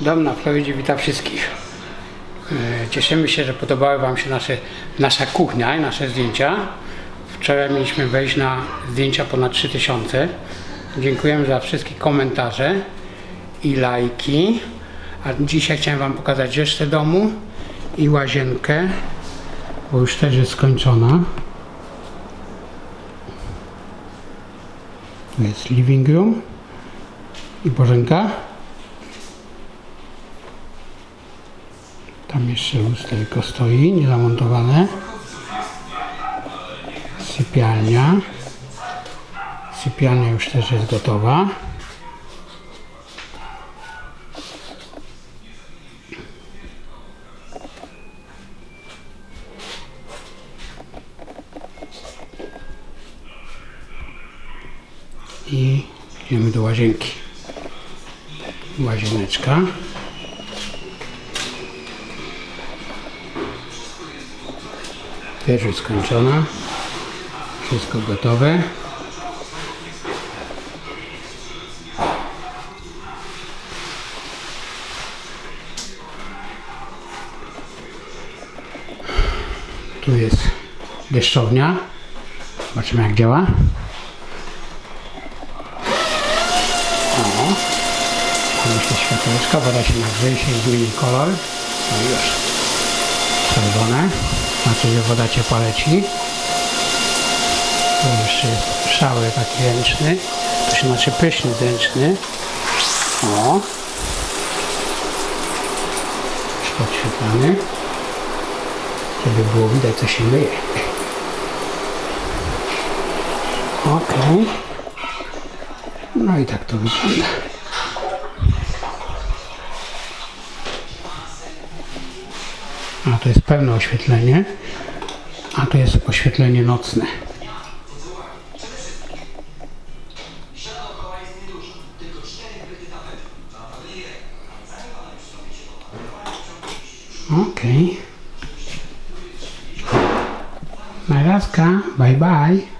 Dom na Florydzie wita wszystkich. E, Cieszymy się, że podobały Wam się nasze, nasza kuchnia i nasze zdjęcia. Wczoraj mieliśmy wejść na zdjęcia ponad 3000. Dziękujemy za wszystkie komentarze i lajki. A dzisiaj chciałem Wam pokazać resztę domu i łazienkę, bo już też jest skończona. Tu jest living room i Bożenka. Tam jeszcze lusterko stoi, niezamontowane. Sypialnia. Sypialnia już też jest gotowa. I idziemy do łazienki. Łazieneczka. Też już skończona. Wszystko gotowe. Tu jest deszczownia. Zobaczymy jak działa. O. Tu jeszcze światełeczka, woda się nagrzeje się zmieni kolor. No już. Czerwone. Że woda ciepła leci. Tu jeszcze jest szały taki ręczny. To się znaczy prysznic ręczny. O. Podświetlany. Żeby było widać, co się myje. Okej. No i tak to wygląda. A to jest pełne oświetlenie, a to jest oświetlenie nocne. Okay. Narazka, bye bye.